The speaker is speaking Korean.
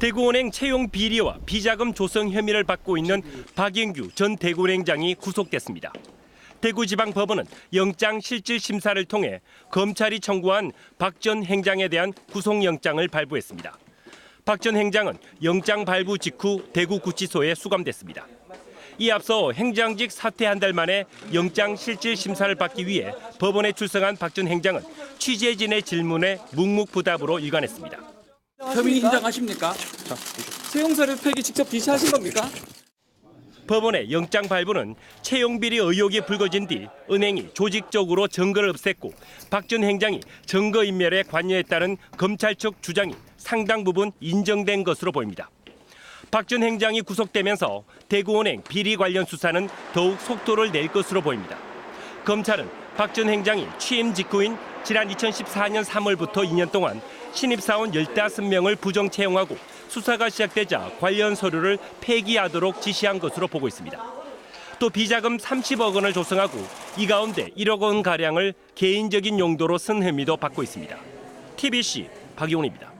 대구은행 채용 비리와 비자금 조성 혐의를 받고 있는 박영규 전 대구은행장이 구속됐습니다. 대구지방법원은 영장 실질 심사를 통해 검찰이 청구한 박 전 행장에 대한 구속영장을 발부했습니다. 박 전 행장은 영장 발부 직후 대구구치소에 수감됐습니다. 이 앞서 행장직 사퇴 한 달 만에 영장 실질 심사를 받기 위해 법원에 출석한 박 전 행장은 취재진의 질문에 묵묵부답으로 일관했습니다. 혐의 인정하십니까? 세용서류 폐기 직접 지시하신 겁니까? 법원의 영장 발부는 채용 비리 의혹이 불거진 뒤 은행이 조직적으로 증거를 없앴고 박 전 행장이 증거 인멸에 관여했다는 검찰 측 주장이 상당 부분 인정된 것으로 보입니다. 박 전 행장이 구속되면서 대구은행 비리 관련 수사는 더욱 속도를 낼 것으로 보입니다. 검찰은 박 전 행장이 취임 직후인 지난 2014년 3월부터 2년 동안 신입사원 15명을 부정 채용하고 수사가 시작되자 관련 서류를 폐기하도록 지시한 것으로 보고 있습니다. 또 비자금 30억 원을 조성하고 이 가운데 1억 원 가량을 개인적인 용도로 쓴 혐의도 받고 있습니다. TBC 박용훈입니다.